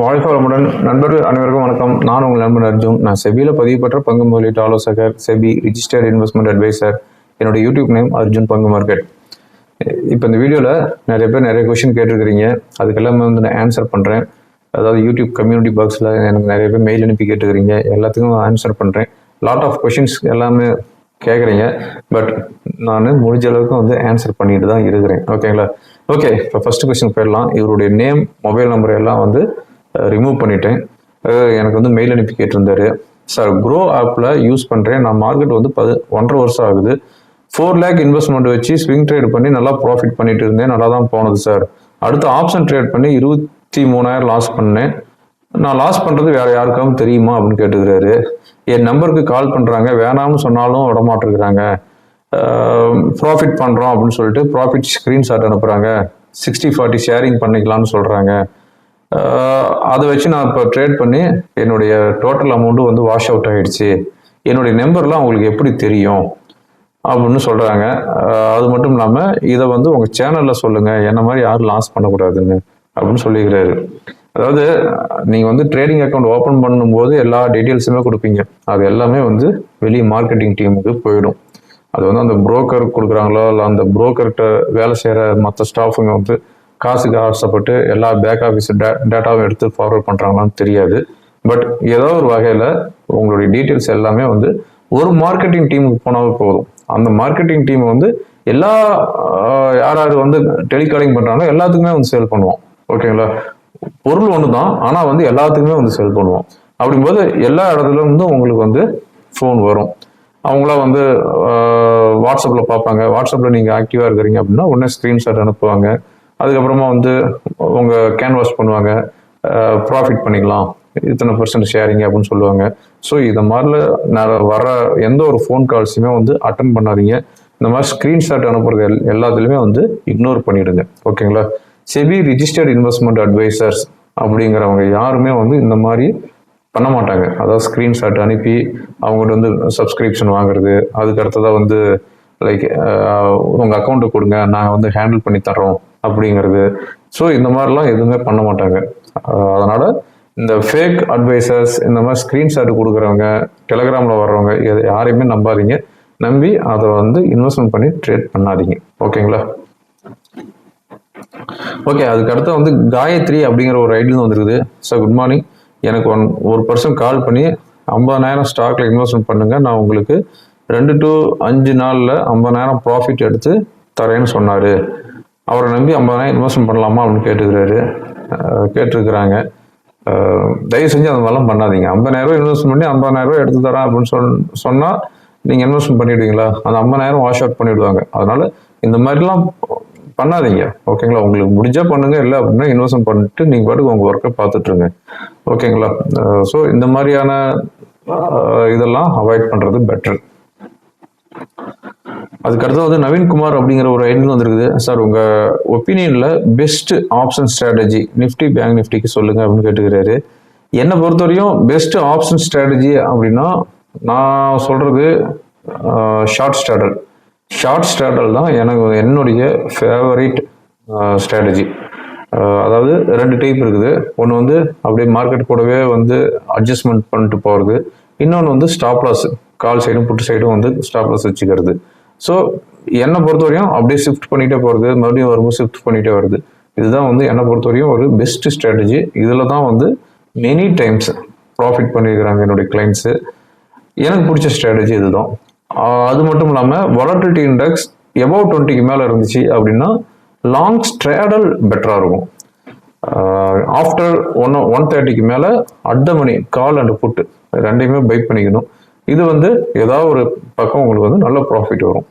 வாழ்க வளமுடன் நண்பர்கள் அனைவருக்கும் வணக்கம். நான் உங்கள் நண்பன் அர்ஜுன். நான் செபியில் பதிவு பெற்ற பங்கு முதலீட்டு ஆலோசகர் செபி ரிஜிஸ்டர் இன்வெஸ்ட்மெண்ட் அட்வைசர் என்னோட யூடியூப் நேம் அர்ஜுன் பங்கு மார்க்கெட். இப்போ இந்த வீடியோவில் நிறைய பேர் நிறைய கொஷின் கேட்டிருக்கிறீங்க. அதுக்கெல்லாமே வந்து நான் ஆன்சர் பண்ணுறேன் அதாவது யூடியூப் கம்யூனிட்டி பாக்ஸில் எனக்கு நிறைய பேர் மெயில் அனுப்பி கேட்டுக்கிறீங்க எல்லாத்துக்கும் ஆன்சர் பண்ணுறேன் லாட் ஆஃப் கொஷின்ஸ் எல்லாமே கேட்குறீங்க. பட் நான் முடிஞ்ச அளவுக்கு வந்து ஆன்சர் பண்ணிட்டு தான் இருக்கிறேன். ஓகேங்களா ஓகே இப்போ ஃபர்ஸ்ட் கொஸ்டின் போயிடலாம். இவருடைய நேம் மொபைல் நம்பர் எல்லாம் வந்து ரிமூவ் பண்ணிட்டேன். எனக்கு வந்து மெயில் அனுப்பி கேட்டிருந்தாரு. சார் க்ரோ ஆப்பில் யூஸ் பண்ணுறேன் நான் மார்க்கெட் வந்து பது ஒன்றரை வருஷம் ஆகுது. ஃபோர் லேக் இன்வெஸ்ட்மெண்ட் வச்சு ஸ்விங் ட்ரேட் பண்ணி நல்லா ப்ராஃபிட் பண்ணிட்டு இருந்தேன். நல்லா தான் போனது சார் அடுத்து ஆப்ஷன் ட்ரேட் பண்ணி இருபத்தி மூணாயிரம் லாஸ் பண்ணேன். நான் லாஸ் பண்ணுறது வேறு யாருக்காவும் தெரியுமா அப்படின்னு கேட்டுக்கிறாரு. என் நம்பருக்கு கால் பண்ணுறாங்க வேணாம்னு சொன்னாலும் விடமாட்டிருக்கிறாங்க. ப்ராஃபிட் பண்ணுறோம் அப்படின்னு சொல்லிட்டு ப்ராஃபிட் ஸ்க்ரீன்ஷாட் அனுப்புகிறாங்க சிக்ஸ்டி ஃபார்ட்டி ஷேரிங் பண்ணிக்கலாம்னு சொல்கிறாங்க அதை வச்சு நான் இப்போ ட்ரேட் பண்ணி என்னுடைய டோட்டல் அமௌண்ட்டும் வந்து வாஷ் அவுட் ஆகிடுச்சு என்னுடைய நம்பர்லாம் உங்களுக்கு எப்படி தெரியும்? அப்படின்னு சொல்கிறாங்க அது மட்டும் இல்லாமல் இதை வந்து உங்கள் சேனலில் சொல்லுங்கள் என்ன மாதிரி யாரும் லாஸ் பண்ணக்கூடாதுன்னு அப்படின்னு சொல்லிக்கிறாரு. அதாவது நீங்கள் வந்து ட்ரேடிங் அக்கௌண்ட் ஓப்பன் பண்ணும்போது எல்லா டீட்டெயில்ஸுமே கொடுப்பீங்க. அது எல்லாமே வந்து வெளியே மார்க்கெட்டிங் டீமுக்கு போயிடும். அது வந்து அந்த புரோக்கர் கொடுக்குறாங்களோ இல்லை அந்த புரோக்கர்கிட்ட வேலை செய்கிற மற்ற ஸ்டாஃபுங்க வந்து காசுக்கு ஆசைப்பட்டு எல்லா பேக் ஆஃபீஸ் டே டேட்டாவும் எடுத்து ஃபார்வர்ட் பண்ணுறாங்களான்னு தெரியாது. பட் ஏதோ ஒரு வகையில் உங்களுடைய டீட்டெயில்ஸ் எல்லாமே வந்து ஒரு மார்க்கெட்டிங் டீமுக்கு போனாவே போதும். அந்த மார்க்கெட்டிங் டீம் வந்து எல்லா யார் யார் வந்து டெலிகாலிங் பண்ணுறாங்களோ எல்லாத்துக்குமே வந்து சேல் பண்ணுவோம். ஓகேங்களா பொருள் ஒன்று தான் ஆனால் வந்து எல்லாத்துக்குமே வந்து சேல் பண்ணுவோம். அப்படிங்கும்போது எல்லா இடத்துல இருந்தும் உங்களுக்கு வந்து ஃபோன் வரும். அவங்கள வந்து வாட்ஸ்அப்பில் பார்ப்பாங்க. வாட்ஸ்அப்பில் நீங்கள் ஆக்டிவாக இருக்கிறீங்க அப்படின்னா உடனே ஸ்க்ரீன்ஷாட் அனுப்புவாங்க. அதுக்கப்புறமா வந்து உங்கள் கேன்வாஸ் பண்ணுவாங்க. ப்ராஃபிட் பண்ணிக்கலாம். இத்தனை பர்சன்ட் ஷேரிங் அப்படின்னு சொல்லுவாங்க. ஸோ இந்த மாதிரில நான் வர எந்த ஒரு ஃபோன் கால்ஸுமே வந்து அட்டன் பண்ணாதீங்க. இந்த மாதிரி ஸ்க்ரீன்ஷாட் அனுப்புறது எல் எல்லாத்துலேயுமே வந்து இக்னோர் பண்ணிடுங்க. ஓகேங்களா? செபி ரிஜிஸ்டர்ட் இன்வெஸ்ட்மெண்ட் அட்வைசர்ஸ் அப்படிங்கிறவங்க யாருமே வந்து இந்த மாதிரி பண்ண மாட்டாங்க. அதாவது ஸ்க்ரீன்ஷாட் அனுப்பி அவங்ககிட்ட வந்து சப்ஸ்கிரிப்ஷன் வாங்குறது அதுக்கு அடுத்ததாக வந்து லைக் உங்கள் அக்கௌண்ட்டு கொடுங்க. நாங்கள் வந்து ஹேண்டில் பண்ணி தர்றோம். அப்படிங்கிறது. ஸோ இந்த மாதிரிலாம் எதுவுமே பண்ண மாட்டாங்க. அதனால் இந்த ஃபேக் அட்வைசர்ஸ் இந்த மாதிரி ஸ்க்ரீன்ஷாட் கொடுக்குறவங்க டெலகிராமில் வர்றவங்க எது யாரையுமே நம்பாதீங்க. நம்பி அதை வந்து இன்வெஸ்ட்மெண்ட் பண்ணி ட்ரேட் பண்ணாதீங்க. ஓகேங்களா? ஓகே அதுக்கு அடுத்து வந்து காயத்ரி அப்படிங்கிற ஒரு ஐடியில் வந்துருக்குது. சார் குட் மார்னிங் எனக்கு ஒன் ஒரு பர்சன் கால் பண்ணி ஐம்பதாயிரம் ஸ்டாக்ல இன்வெஸ்ட்மெண்ட் பண்ணுங்க. நான் உங்களுக்கு ரெண்டு டு அஞ்சு நாளில் ஐம்பதாயிரம் ப்ராஃபிட் எடுத்து தரேன்னு சொன்னார். அவரை நம்பி ஐம்பதாயிரம் இன்வெஸ்ட்மெண்ட் பண்ணலாமா அப்படின்னு கேட்டுக்கிறாரு. கேட்டிருக்கிறாங்க. தயவு செஞ்சு அந்த மாதிரிலாம் பண்ணாதீங்க. ஐம்பதாயிரம் ரூபாய் இன்வெஸ்ட் பண்ணி ஐம்பதாயிரம் ரூபாய் எடுத்து தரேன் அப்படின்னு சொல் சொன்னால் நீங்கள் இன்வெஸ்ட்மெண்ட் பண்ணிவிடுவீங்களா அந்த ஐம்பதாயிரம் வாஷ் அவுட் பண்ணிவிடுவாங்க அதனால் இந்த மாதிரிலாம் பண்ணாதீங்க. ஓகேங்களா? உங்களுக்கு முடிஞ்சால் பண்ணுங்க. இல்லை அப்படின்னா இன்வெஸ்ட்மெண்ட் பண்ணிட்டு நீங்கள் பாட்டுக்கு உங்கள் ஒர்க்கை பார்த்துட்ருங்க. ஓகேங்களா? ஸோ இந்த மாதிரியான இதெல்லாம் அவாய்ட் பண்ணுறது பெட்டர் அதுக்கடுத்து வந்து நவீன்குமார் அப்படிங்கிற ஒரு ஐடியில் வந்திருக்குது. சார் உங்கள் ஒப்பீனியனில் best option strategy nifty bank நிஃப்டிக்கு சொல்லுங்கள் அப்படின்னு கேட்டுக்கிறாரு. என்னை பொறுத்தவரையும் பெஸ்ட் ஆப்ஷன் ஸ்ட்ராட்டஜி அப்படின்னா நான் சொல்கிறது ஷார்ட் ஸ்டாடல் ஷார்ட் ஸ்டாடல் தான் எனக்கு என்னுடைய ஃபேவரட் ஸ்ட்ராட்டஜி அதாவது ரெண்டு டைப் இருக்குது. ஒன்று வந்து அப்படியே மார்க்கெட் கூடவே வந்து அட்ஜஸ்ட்மெண்ட் பண்ணிட்டு போகிறது இன்னொன்று வந்து ஸ்டாப் லாஸ் கால் சைடும் புட்டு சைடும் வந்து ஸ்டாப் லாஸ் வச்சுக்கிறது. ஸோ என்னை பொறுத்தவரையும் அப்படியே ஷிஃப்ட் பண்ணிகிட்டே போகிறது மறுபடியும் வரும்போது ஷிஃப்ட் பண்ணிகிட்டே வருது. இதுதான் வந்து என்னை பொறுத்தவரையும் ஒரு பெஸ்ட் ஸ்ட்ராட்டஜி இதில் தான் வந்து மெனி டைம்ஸ் ப்ராஃபிட் பண்ணியிருக்கிறாங்க என்னுடைய கிளைண்ட்ஸு எனக்கு பிடிச்ச ஸ்ட்ராட்டஜி இதுதான். அது மட்டும் இல்லாமல் volatility இண்டெக்ஸ் எபவ் டுவெண்ட்டிக்கு மேலே இருந்துச்சு அப்படின்னா லாங் ஸ்ட்ராடல் பெட்டராக இருக்கும். ஆஃப்டர் ஒன் ஒன் தேர்ட்டிக்கு மேலே அட் மணி கால் அண்ட் புட்டு ரெண்டையுமே பைக் பண்ணிக்கணும். இது வந்து ஏதாவது ஒரு பக்கம் உங்களுக்கு வந்து நல்ல ப்ராஃபிட் வரும்.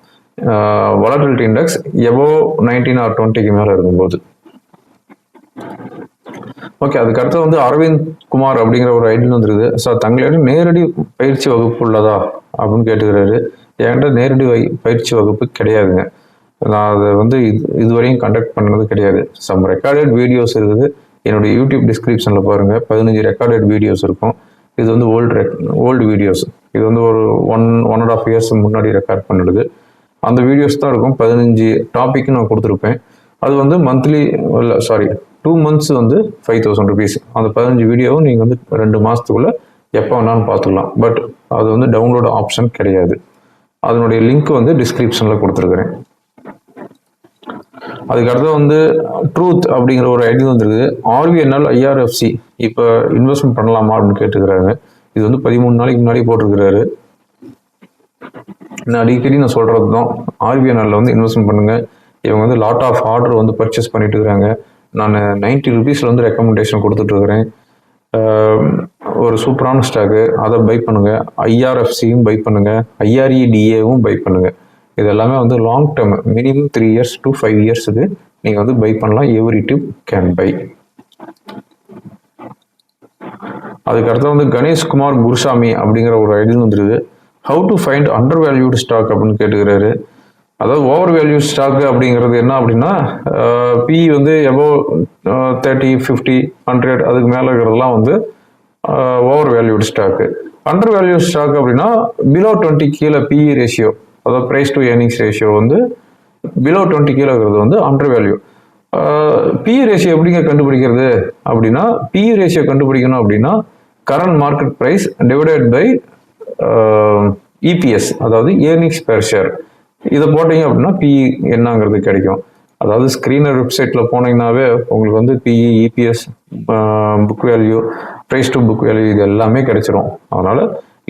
volatility index above nineteen or டுவெண்ட்டிக்கு மேலே இருக்கும்போது. ஓகே அதுக்கு அடுத்து வந்து அரவிந்த் குமார் அப்படிங்கிற ஒரு ஐடியில் வந்துருக்குது. சார் தங்களிடம் நேரடி பயிற்சி வகுப்பு உள்ளதா அப்படின்னு கேட்டுக்கிறாரு. என்கிட்ட நேரடி வை பயிற்சி வகுப்பு கிடையாதுங்க. நான் அதை வந்து இது இதுவரையும் கண்டக்ட் பண்ணது கிடையாது. சம் ரெக்கார்டட் வீடியோஸ் இருக்குது. என்னுடைய யூடியூப் டிஸ்கிரிப்ஷனில் பாருங்கள் பதினஞ்சு ரெக்கார்டட் வீடியோஸ் இருக்கும். இது வந்து ஓல்டு ரெக் ஓல்டு வீடியோஸ் இது வந்து ஒரு one one and half years முன்னாடி ரெக்கார்ட் பண்ணிடுது அந்த வீடியோஸ் தான் இருக்கும். பதினஞ்சு டாபிக் நான் கொடுத்துருப்பேன். அது வந்து மந்த்லி இல்லை சாரி டூ மந்த்ஸ் வந்து ஃபைவ் தௌசண்ட் ருபீஸ் அந்த பதினஞ்சு வீடியோவும் நீங்கள் வந்து ரெண்டு மாதத்துக்குள்ளே எப்போ வேணாலும் பார்த்துக்கலாம். பட் அது வந்து டவுன்லோட் ஆப்ஷன் கிடையாது. அதனுடைய லிங்க் வந்து டிஸ்கிரிப்ஷனில் கொடுத்துருக்குறேன். அதுக்கடுத்து வந்து ட்ரூத் அப்படிங்கிற ஒரு ஐடி வந்துருக்குது. ஆர்பிஎன்எல் ஐஆர்எஃப்சி இப்போ இன்வெஸ்ட்மெண்ட் பண்ணலாமா அப்படின்னு கேட்டுக்கிறாங்க. இது வந்து பதிமூணு நாளைக்கு முன்னாடி போட்டிருக்கிறாரு. நான் அடிக்கடி நான் சொல்கிறது தான் ஆர்பிஎன்ஆரில் வந்து இன்வெஸ்ட்மெண்ட் பண்ணுங்கள் இவங்க வந்து லாட் ஆஃப் ஆர்டர் வந்து பர்ச்சேஸ் பண்ணிட்டு இருக்கிறாங்க நான் நைன்ட்டி ருபீஸில் வந்து ரெக்கமெண்டேஷன் கொடுத்துட்ருக்குறேன் ஒரு சூப்பரான ஸ்டாக்கு அதை பை பண்ணுங்கள் ஐஆர்எஃப்சியும் பை பண்ணுங்கள் ஐஆர்இடிஏவும் பை பண்ணுங்கள் இது எல்லாமே வந்து long term minimum three years to five இயர்ஸுக்கு நீங்கள் வந்து பை பண்ணலாம். எவ்ரி டிப் கேன் பை அதுக்கடுத்து வந்து கணேஷ்குமார் குருசாமி அப்படிங்கிற ஒரு ஐடியும் வந்துருது how to find under valued stock அப்படின்னு கேட்டுக்கிறாரு. அதாவது ஓவர் வேல்யூ ஸ்டாக் அப்படிங்கிறது என்ன அப்படின்னா பி வந்து எபோ தேர்ட்டி ஃபிஃப்டி ஹண்ட்ரட் அதுக்கு மேலே இருக்கிறதெல்லாம் வந்து over valued stock under value stock அப்படின்னா பிலோ டுவெண்ட்டி கீழே பிஇ ரேஷியோ அதாவது ப்ரைஸ் டு ஏர்னிங்ஸ் ரேஷியோ வந்து பிலோ டுவெண்ட்டி கீழே இருக்கிறது வந்து அண்டர் வேல்யூ பிஇ ரேஷியோ எப்படிங்க கண்டுபிடிக்கிறது அப்படின்னா பிஇ ரேஷியோ கண்டுபிடிக்கணும் அப்படின்னா current market price divided by EPS அதாவது ஏர்னிங்ஸ் பெர் ஷேர் இதை போட்டீங்க அப்படின்னா பிஇ என்னங்கிறது கிடைக்கும். அதாவது ஸ்க்ரீனர் வெப்சைட்டில் போனீங்கன்னாவே உங்களுக்கு வந்து PE EPS book value price to book value இது எல்லாமே கிடைச்சிரும். அதனால்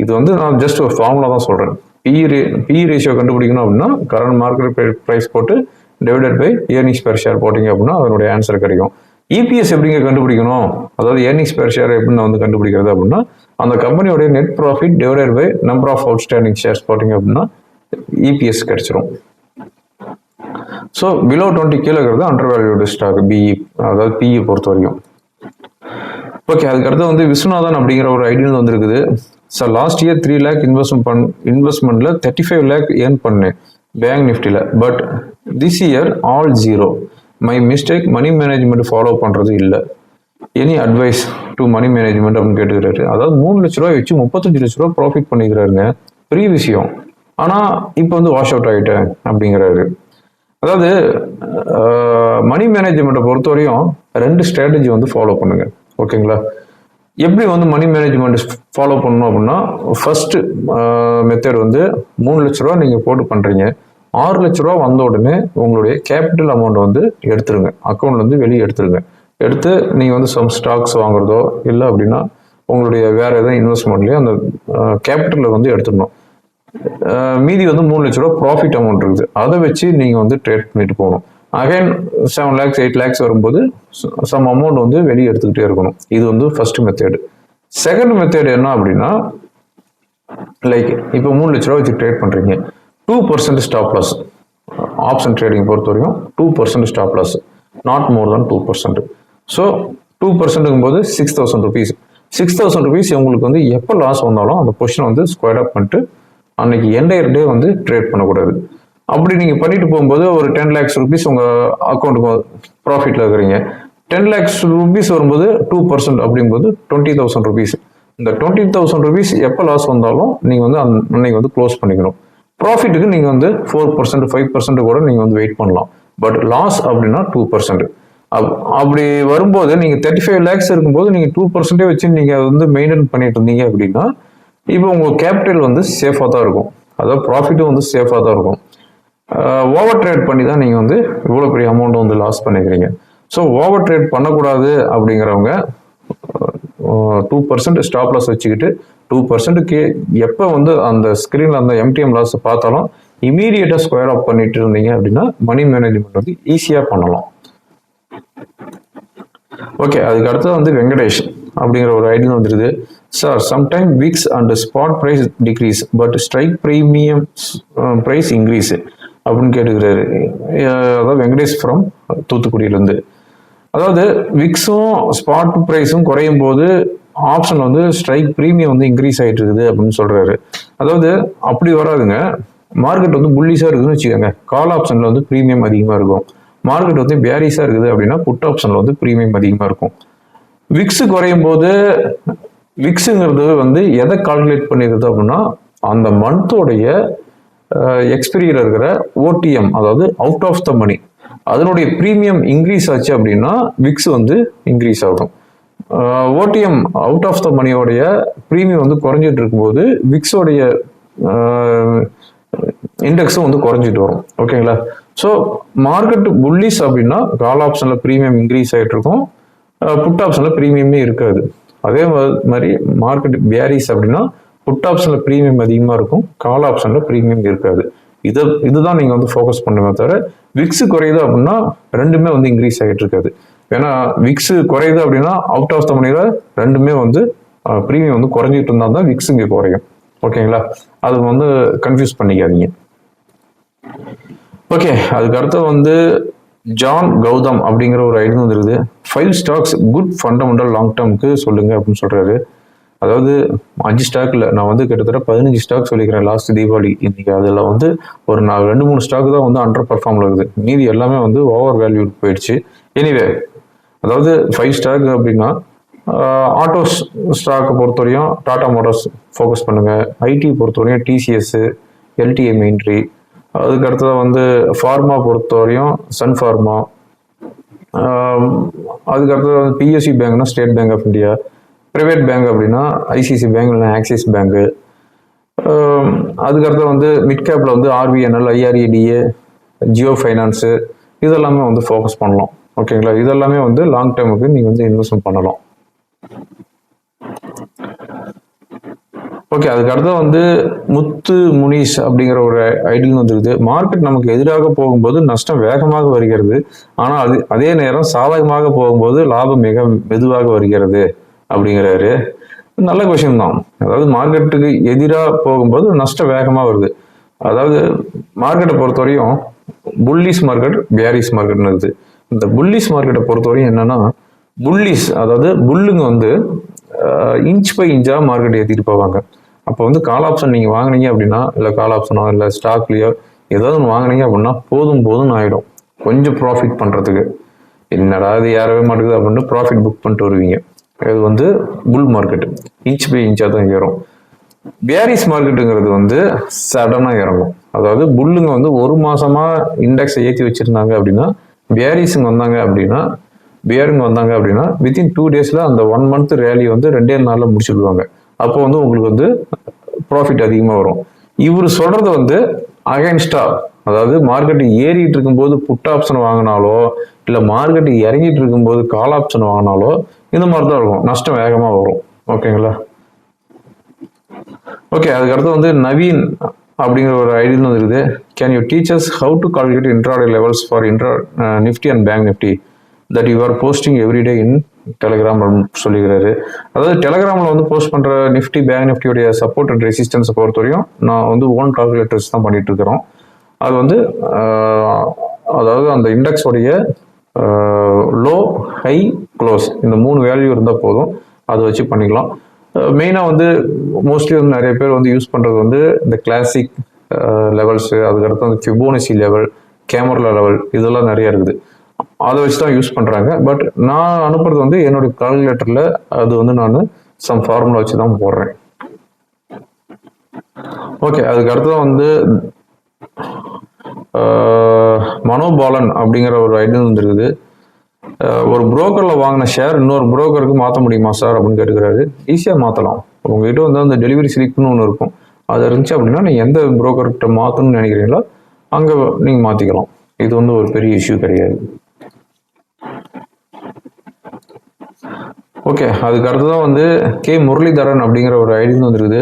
இது வந்து நான் ஜஸ்ட் ஒரு ஃபார்முலா தான் சொல்கிறேன் பிஇ ரே பிஇ ரேஷியோ கண்டுபிடிக்கணும் அப்படின்னா கரண்ட் மார்க்கெட் ப்ரைஸ் போட்டு divided by earnings per share போட்டிங்க அப்படின்னா அதனுடைய ஆன்சர் கிடைக்கும். இபிஎஸ் எப்படிங்க கண்டுபிடிக்கணும்? அதாவது ஏர்னிங்ஸ் பேர் ஷேர் எப்படின்னு வந்து கண்டுபிடிக்கிறது அப்படின்னா அந்த கம்பெனியோடைய net profit divided by number of outstanding shares போட்டிங்க அப்படின்னா இபிஎஸ் கிடைச்சிரும். ஸோ பிலோ டுவெண்ட்டி கீழே இருக்கிறது அண்டர் வேல்யூடு ஸ்டாக் பிஇ அதாவது பிஇ பொறுத்த வரைக்கும். ஓகே அதுக்கடுத்து வந்து விஸ்வநாதன் அப்படிங்கிற ஒரு ஐடியா வந்துருக்குது. Sir last year three lakh investment பண் இன்வெஸ்ட்மெண்ட்டில் தேர்ட்டி ஃபைவ் லேக் ஏர்ன் பண்ணேன் பேங்க் நிஃப்டியில் but this year all zero my mistake money management follow பண்ணுறது இல்லை. Any advice to money management அப்படின்னு கேட்டுக்கிறாரு. அதாவது மூணு லட்ச ரூபாய் வச்சு முப்பத்தஞ்சு லட்ச ரூபா ப்ராஃபிட் பண்ணிக்கிறாருங்க. பெரிய விஷயம். ஆனால் இப்போ வந்து வாஷ் அவுட் ஆகிட்டேன் அப்படிங்கிறாரு. அதாவது மணி மேனேஜ்மெண்ட்டை பொறுத்தவரையும் ரெண்டு ஸ்ட்ராட்டஜி வந்து ஃபாலோ பண்ணுங்க. ஓகேங்களா எப்படி வந்து மணி மேனேஜ்மெண்ட் ஃபாலோ பண்ணணும் அப்படின்னா ஃபர்ஸ்ட் மெத்தட் வந்து மூணு லட்ச ரூபா நீங்கள் போட்டு பண்ணுறீங்க ஆறு லட்ச ரூபா வந்த உடனே உங்களுடைய கேபிட்டல் அமௌண்ட் வந்து எடுத்துருங்க. அக்கௌண்ட்லேருந்து வெளியே எடுத்துருங்க. எடுத்து நீங்கள் வந்து சம் ஸ்டாக்ஸ் வாங்குறதோ இல்லை அப்படின்னா உங்களுடைய வேற எதாவது இன்வெஸ்ட்மெண்ட்லேயோ அந்த கேபிட்டலில் வந்து எடுத்துடணும். மீதி வந்து மூணு லட்ச ரூபா ப்ராஃபிட் அமௌண்ட் இருக்குது. அதை வச்சு நீங்கள் வந்து ட்ரேட் பண்ணிட்டு போகணும். Again seven lakhs eight lakhs வரும்போது சம் அமௌண்ட் வந்து வெளியே எடுத்துக்கிட்டே இருக்கணும். இது வந்து ஃபர்ஸ்ட் மெத்தேடு செகண்ட் மெத்தேடு என்ன அப்படின்னா லைக் இப்போ மூணு லட்ச ரூபா வச்சு ட்ரேட் பண்ணுறீங்க two percent stop loss option trading பொறுத்த வரைக்கும் two percent stop loss not more than two percent so two பர்சன்ட்டுங்கும் போது six thousand rupees six thousand rupees உங்களுக்கு வந்து எப்போ லாஸ் வந்தாலும் அந்த பொசிஷன் வந்து ஸ்கொயர் அப் பண்ணிட்டு அன்னைக்கு என்டையர் டே வந்து ட்ரேட் பண்ணக்கூடாது. அப்படி நீங்கள் பண்ணிட்டு போகும்போது ஒரு டென் லேக்ஸ் ருபீஸ் உங்கள் அக்கௌண்ட்டுக்கு ப்ராஃபிட்டில் இருக்கிறீங்க. டென் லேக்ஸ் ருபீஸ் வரும்போது டூ பர்சன்ட் அப்படிங்கும்போது டுவெண்ட்டி தௌசண்ட் ருபீஸ் இந்த டுவெண்ட்டி தௌசண்ட் ருபீஸ் எப்போ லாஸ் வந்தாலும் நீங்கள் வந்து அந் அன்னைக்கு வந்து க்ளோஸ் பண்ணிக்கணும். ப்ராஃபிட்டுக்கு நீங்கள் வந்து ஃபோர் பர்சன்ட் ஃபைவ் பர்சன்ட் கூட நீங்கள் வந்து வெயிட் பண்ணலாம். பட் லாஸ் அப்படின்னா டூ பர்சன்ட் அப்படி வரும்போது நீங்கள் தேர்ட்டி ஃபைவ் லேக்ஸ் இருக்கும்போது நீங்கள் டூ பர்சன்டே வச்சு நீங்கள் வந்து மெயின்டைன் பண்ணிட்டு இருந்தீங்க அப்படின்னா இப்போ உங்கள் கேபிட்டல் வந்து சேஃபாக தான் இருக்கும். அதாவது ப்ராஃபிட்டும் வந்து சேஃபாக தான் இருக்கும். ஓவர் ட்ரேட் பண்ணி தான் நீங்கள் வந்து இவ்வளோ பெரிய அமௌண்ட் வந்து லாஸ் பண்ணிக்கிறீங்க. ஸோ ஓவர் ட்ரேட் பண்ணக்கூடாது அப்படிங்கிறவங்க டூ பர்சன்ட் ஸ்டாப் லாஸ் வச்சுக்கிட்டு டூ பர்சன்ட்டுக்கு எப்போ வந்து அந்த ஸ்க்ரீனில் அந்த எம்டிஎம் லாஸ் பார்த்தாலும் இமீடியட்டாக ஸ்கொயர் ஆஃப் பண்ணிட்டு இருந்தீங்க அப்படின்னா மணி மேனேஜ்மெண்ட் வந்து ஈஸியாக பண்ணலாம். ஓகே அதுக்கு அடுத்தது வந்து வெங்கடேஷ் அப்படிங்கிற ஒரு ஐடியா வந்துருது. Sir sometime VIX and spot price decrease but strike premium price increase அப்படின்னு கேட்டுக்கிறாரு. அதாவது வெங்கடேஷ் ஃப்ரம் தூத்துக்குடியிலேருந்து. அதாவது விக்ஸும் ஸ்பாட் ப்ரைஸும் குறையும் போது ஆப்ஷன் வந்து ஸ்ட்ரைக் ப்ரீமியம் வந்து இன்க்ரீஸ் ஆகிட்டு இருக்குது அப்படின்னு சொல்றாரு. அதாவது அப்படி வராதுங்க. மார்க்கெட் வந்து புள்ளிஸாக இருக்குதுன்னு வச்சுக்கோங்க. கால் ஆப்ஷனில் வந்து ப்ரீமியம் அதிகமாக இருக்கும். மார்க்கெட் வந்து பேரிஸாக இருக்குது அப்படின்னா புட் ஆப்ஷனில் வந்து ப்ரீமியம் அதிகமாக இருக்கும். விக்ஸ் குறையும் போது விக்ஸுங்கிறது வந்து எதை கால்குலேட் பண்ணிடுது அப்படின்னா அந்த மந்தோடைய எக்ஸ்பீரியர் இருக்கிற ஓடிஎம் அதாவது அவுட் ஆஃப் த மணி அதனுடைய ப்ரீமியம் இன்க்ரீஸ் ஆச்சு அப்படின்னா விக்ஸ் வந்து இன்க்ரீஸ் ஆகும். ஓடிஎம் அவுட் ஆஃப் த மணியோடைய ப்ரீமியம் வந்து குறைஞ்சிட்டு இருக்கும்போது விக்ஸோடைய இண்டெக்ஸும் வந்து குறைஞ்சிட்டு வரும். ஓகேங்களா ஸோ மார்க்கெட் புல்லிஸ் அப்படின்னா கால் ஆப்ஷனில் ப்ரீமியம் இன்க்ரீஸ் ஆகிட்டு இருக்கும். புட் ஆப்ஷனில் ப்ரீமியமே இருக்காது. அதே மாதிரி மார்க்கெட் பேரிஸ் அப்படின்னா புட் ஆப்ஷனில் ப்ரீமியம் அதிகமாக இருக்கும். கால் ஆப்ஷனில் ப்ரீமியம் இருக்காது. இதை இதுதான் நீங்கள் வந்து ஃபோக்கஸ் பண்ணுமே தவிர விக்ஸ் குறையுது அப்படின்னா ரெண்டுமே வந்து இன்க்ரீஸ் ஆகிட்டு இருக்காது. ஏன்னா விக்ஸ் குறையுது அப்படின்னா அவுட் ஆஃப் த மணியில் ரெண்டுமே வந்து ப்ரீமியம் வந்து குறைஞ்சிட்டு இருந்தால் தான் விக்ஸ் இங்கே குறையும். ஓகேங்களா அது வந்து கன்ஃபியூஸ் பண்ணிக்காதீங்க. ஓகே அதுக்கடுத்து வந்து ஜான் கௌதம் அப்படிங்கிற ஒரு ஐடியும் வந்துருக்குது. Five stocks good fundamental long டேர்முக்கு சொல்லுங்க அப்படின்னு சொல்றாரு. அதாவது அஞ்சு ஸ்டாக் இல்லை நான் வந்து கிட்டத்தட்ட பதினஞ்சு ஸ்டாக் சொல்லிக்கிறேன் லாஸ்ட் தீபாவளி இன்னைக்கு. அதில் வந்து ஒரு நான் ரெண்டு மூணு ஸ்டாக் தான் வந்து அண்டர் பர்ஃபார்ம்ல இருக்குது. மீதி எல்லாமே வந்து ஓவர் வேல்யூ போயிடுச்சு. எனிவே அதாவது ஃபைவ் ஸ்டாக் அப்படின்னா ஆட்டோ ஸ்டாக்கை பொறுத்தவரையும் டாடா மோட்டார்ஸ் ஃபோக்கஸ் பண்ணுங்க. ஐடி பொறுத்தவரையும் டிசிஎஸ் எல்டிஏ மெயின்ட்ரி அதுக்கு வந்து ஃபார்மா பொறுத்தவரையும் சன் ஃபார்மா அதுக்கடுத்தது வந்து BSc பேங்க்னா State Bank of India private bank அப்படின்னா ஐசிசி பேங்க் இல்லைனா ஆக்சிஸ் பேங்க்கு அதுக்கடுத்து வந்து மிட் கேப்பில் வந்து ஆர்பிஎன்எல் ஐஆர்இடிஏ ஜியோ ஃபைனான்ஸு இதெல்லாமே வந்து ஃபோக்கஸ் பண்ணலாம். ஓகேங்களா இதெல்லாமே வந்து லாங் டேர்முக்கு நீங்கள் வந்து இன்வெஸ்ட்மெண்ட் பண்ணலாம். ஓகே அதுக்கடுத்து வந்து முத்து முனிஷ் அப்படிங்கிற ஒரு ஐடியில் வந்துருக்குது. மார்க்கெட் நமக்கு எதிராக போகும்போது நஷ்டம் வேகமாக வருகிறது. ஆனால் அது அதே நேரம் சாதகமாக போகும்போது லாபம் மிக மெதுவாக வருகிறது. அப்படிங்கிறாரு. நல்ல கொஷின் தான். அதாவது மார்க்கெட்டுக்கு எதிராக போகும்போது நஷ்டம் வேகமாக வருது. அதாவது மார்க்கெட்டை பொறுத்தவரையும் புல்லிஸ் மார்க்கெட் பேரிஸ் மார்க்கெட்னு இருக்குது இந்த புல்லிஸ் மார்க்கெட்டை பொறுத்தவரையும் என்னன்னா புல்லிஸ் அதாவது புல்லுங்க வந்து இன்ச் பை இன்ச்சாக மார்க்கெட் ஏற்றிட்டு போவாங்க. அப்போ வந்து கால் ஆப்ஷன் நீங்கள் வாங்குனீங்க அப்படின்னா இல்லை கால் ஆப்ஷனோ இல்லை ஸ்டாக்லேயோ ஏதாவது ஒன்று வாங்குனீங்க அப்படின்னா போதும் போதும்னு ஆகிடும் கொஞ்சம் ப்ராஃபிட் பண்ணுறதுக்கு என்னடா இது ஏறவே மாட்டேங்குது அப்படின்னு ப்ராஃபிட் புக் பண்ணிட்டு வருவீங்க. இது வந்து புல் மார்க்கெட் இன்ச் பை இன்ச்சாக தான் ஏறும். பேரிஸ் மார்க்கெட்டுங்கிறது வந்து சடனாக இறங்கும். அதாவது புல்லுங்க வந்து ஒரு மாசமா இண்டெக்ஸை ஏற்றி வச்சிருந்தாங்க அப்படின்னா பேரிஸுங்க வந்தாங்க அப்படின்னா பியருங்க வந்தாங்க அப்படின்னா வித்தின் டூ டேஸில் அந்த ஒன் மந்த் ரேலி வந்து ரெண்டே நாளில் முடிச்சுடுவாங்க. அப்போ வந்து உங்களுக்கு வந்து ப்ராஃபிட் அதிகமாக வரும். இவர் சொல்றது வந்து அகைன்ஸ்டா அதாவது மார்க்கெட் ஏறிட்டு இருக்கும்போது புட் ஆப்ஷன் வாங்கினாலோ இல்லை மார்க்கெட் இறங்கிட்டு இருக்கும்போது கால் ஆப்ஷன் வாங்கினாலோ இந்த மாதிரி தான் இருக்கும். நஷ்டம் வேகமாக வரும். ஓகேங்களா ஓகே அதுக்கடுத்து வந்து நவீன் அப்படிங்கிற ஒரு ஐடியில் வந்து இருக்குது can you teachers how to calculate intraday levels for intra Nifty and bank Nifty that you are posting everyday in Telegram சொல்லிக்கிறாரு. அதாவது டெலகிராமில் வந்து போஸ்ட் பண்ணுற நிஃப்டி பேங்க் நிஃப்டியோடைய சப்போர்ட் அண்ட் ரெசிஸ்டன்ஸை பொறுத்தவரையும் நான் வந்து ஓன் கால்குலேட்டர்ஸ் தான் பண்ணிட்டு இருக்கிறோம். அது வந்து அதாவது அந்த இண்டெக்ஸோடைய லோ ஹை க்ளோஸ் இந்த மூணு வேல்யூ இருந்தால் போதும். அதை வச்சு பண்ணிக்கலாம். மெயினாக வந்து மோஸ்ட்லி வந்து நிறைய பேர் வந்து யூஸ் பண்ணுறது வந்து இந்த கிளாசிக் லெவல்ஸு அதுக்கடுத்து வந்து ஃபிபோனசி லெவல் கேமரா லெவல் இதெல்லாம் நிறைய இருக்குது. அதை வச்சு தான் யூஸ் பண்ணுறாங்க பட் நான் அனுப்புறது வந்து என்னுடைய கால்குலேட்டரில் அது வந்து நான் சம் ஃபார்முலா வச்சு தான் போடுறேன். ஓகே அதுக்கு அடுத்ததான் வந்து மனோபாலன் அப்படிங்கிற ஒரு ஐடியா வந்துருக்குது. ஒரு புரோக்கரில் வாங்கின ஷேர் இன்னொரு புரோக்கருக்கு மாற்ற முடியுமா சார் அப்படின்னு கேட்டுக்கிறாரு. ஈஸியாக மாற்றலாம் உங்ககிட்ட வந்து அந்த டெலிவரி ஸ்லிப்னு ஒன்று இருக்கும். அது இருந்துச்சு அப்படின்னா நீங்கள் எந்த புரோக்கர்கிட்ட மாற்றணும்னு நினைக்கிறீங்களோ அங்கே நீங்கள் மாற்றிக்கலாம் இது வந்து ஒரு பெரிய இஷ்யூ கிடையாது. ஓகே அதுக்கு அடுத்ததான் வந்து கே முரளிதரன் அப்படிங்கிற ஒரு ஐடி வந்துருக்குது.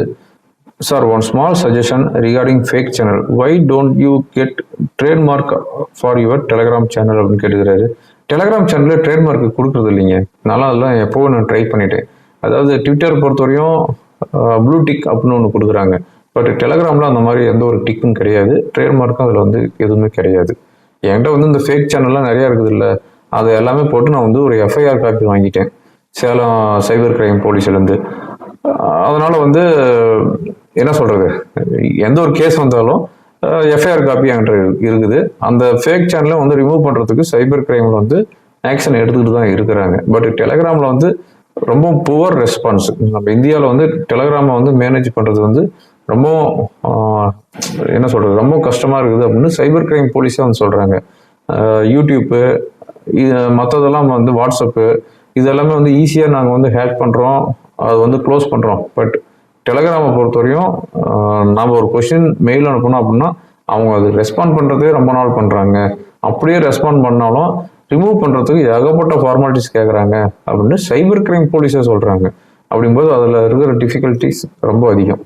Sir one small suggestion regarding fake channel why don't you get trademark for your Telegram channel அப்படின்னு கேட்டுக்கிறாரு. டெலகிராம் சேனலில் ட்ரேட்மார்க் கொடுக்குறது இல்லைங்க. நல்லா அதெல்லாம் எப்போவும் நான் ட்ரை பண்ணிட்டேன். அதாவது ட்விட்டர் பொறுத்தவரையும் ப்ளூ டிக் அப்படின்னு ஒன்று கொடுக்குறாங்க. பட் டெலகிராமில் அந்த மாதிரி எந்த ஒரு டிக்கும் கிடையாது. ட்ரேட்மார்க்கும் அதில் வந்து எதுவுமே கிடையாது. என்கிட்ட வந்து இந்த ஃபேக் சேனல்லாம் நிறையா இருக்குது இல்லை அது எல்லாமே போட்டு நான் வந்து ஒரு எஃப்ஐஆர் காப்பி வாங்கிட்டேன். சேலம் சைபர் கிரைம் போலீஸ்லேருந்து அதனால் வந்து என்ன சொல்றது? எந்த ஒரு கேஸ் வந்தாலும் எஃப்ஐஆர் காப்பி என்கிட்ட இருக்குது. அந்த ஃபேக் சேனலை வந்து ரிமூவ் பண்ணுறதுக்கு சைபர் கிரைமில் வந்து ஆக்ஷன் எடுத்துக்கிட்டு தான் இருக்கிறாங்க. பட் டெலகிராமில் வந்து ரொம்ப புவர் ரெஸ்பான்ஸ் நம்ம இந்தியாவில் வந்து டெலகிராமை வந்து மேனேஜ் பண்ணுறது வந்து ரொம்ப என்ன சொல்கிறது ரொம்ப கஷ்டமாக இருக்குது அப்படின்னு சைபர் கிரைம் போலீஸே வந்து சொல்கிறாங்க யூடியூப்பு இது மற்றதெல்லாம் வந்து வாட்ஸ்அப்பு இதெல்லாமே வந்து ஈஸியாக நாங்கள் வந்து ஹேக் பண்ணுறோம் அது வந்து க்ளோஸ் பண்ணுறோம் பட் டெலகிராமை பொறுத்தவரையும் ஆஹ், ஒரு கொஷின் மெயில் அனுப்பணும் அப்படின்னா அவங்க அது ரெஸ்பாண்ட் பண்ணுறதே ரொம்ப நாள் பண்ணுறாங்க அப்படியே ரெஸ்பாண்ட் பண்ணாலும் ரிமூவ் பண்ணுறதுக்கு ஏகப்பட்ட ஃபார்மாலிட்டிஸ் கேட்குறாங்க அப்படின்னு சைபர் கிரைம் போலீஸே சொல்கிறாங்க அப்படிங்கும்போது அதில் இருக்கிற டிஃபிகல்ட்டிஸ் ரொம்ப அதிகம்.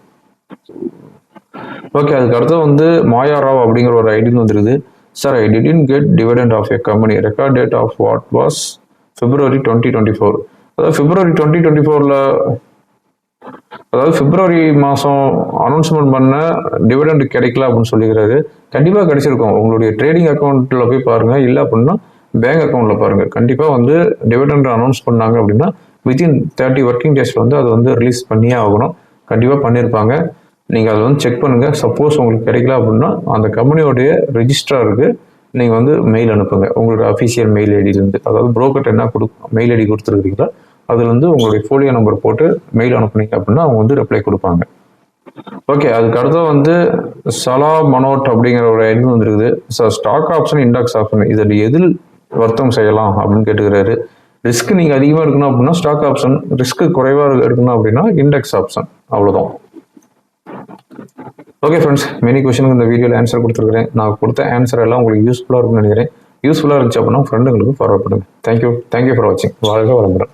ஓகே அதுக்கு அடுத்து வந்து மாயா ராவ் அப்படிங்கிற ஒரு ஐடின்னு வந்துருது. Sir I didn't get dividend of a company record date of what was February twenty twenty four அதாவது பிப்ரவரி டுவெண்ட்டி டுவெண்ட்டி ஃபோரில் அதாவது பிப்ரவரி மாதம் அனௌன்ஸ்மெண்ட் பண்ண டிவிடெண்ட் கிடைக்கல அப்படின்னு சொல்லிக்கிறாரு. கண்டிப்பாக கிடைச்சிருக்கும். உங்களுடைய ட்ரேடிங் அக்கௌண்ட்டில் போய் பாருங்கள் இல்லை அப்படின்னா பேங்க் அக்கௌண்ட்டில் பாருங்கள் கண்டிப்பாக வந்து டிவிடெண்ட் அனௌன்ஸ் பண்ணாங்க அப்படின்னா வித்தின் தேர்ட்டி ஒர்க்கிங் டேஸில் வந்து அது வந்து ரிலீஸ் பண்ணியே ஆகணும். கண்டிப்பாக பண்ணியிருப்பாங்க நீங்கள் அதை வந்து செக் பண்ணுங்கள் சப்போஸ் உங்களுக்கு கிடைக்கல அப்படின்னா அந்த கம்பெனியோடைய ரிஜிஸ்ட்ராருக்கு நீங்கள் வந்து மெயில் அனுப்புங்க. உங்களோட அஃபிஷியல் மெயில் ஐடியிலேருந்து அதாவது புரோக்கர்ட் என்ன கொடு மெயில் ஐடி கொடுத்துருக்கீங்களோ அதில் வந்து உங்களுடைய ஃபோலியோ நம்பர் போட்டு மெயில் அனுப்புனீங்க அப்படின்னா அவங்க வந்து ரிப்ளை கொடுப்பாங்க. ஓகே அதுக்கு அடுத்து வந்து சலா மனோட் அப்படிங்கிற ஒரு எண் வந்துருக்குது. Sir stock option index option இதில் எதில் வர்த்தகம் செய்யலாம் அப்படின்னு கேட்டுக்கிறாரு. ரிஸ்க் நீங்கள் அதிகமாக எடுக்கணும் அப்படின்னா ஸ்டாக் ஆப்ஷன் ரிஸ்க் குறைவாக எடுக்கணும் அப்படின்னா இண்டெக்ஸ் ஆப்ஷன் அவ்வளோதான் ஓகே ஃப்ரெண்ட்ஸ் மெனி கொஷனுக்கு இந்த வீடியோவில் ஆன்சர் கொடுத்துருக்கிறேன். நான் கொடுத்த ஆன்சர் எல்லாம் உங்களுக்கு யூஸ்ஃபுல்லாக இருக்கும்னு நினைக்கிறேன். யூஸ்ஃபுல்லாக இருந்துச்சு அப்படின்னா ஃப்ரெண்டுங்களுக்கு ஃபார்வர்ட் பண்ணுங்கள் thank you thank you for வாட்சிங் வாழ்க வளமுடன்.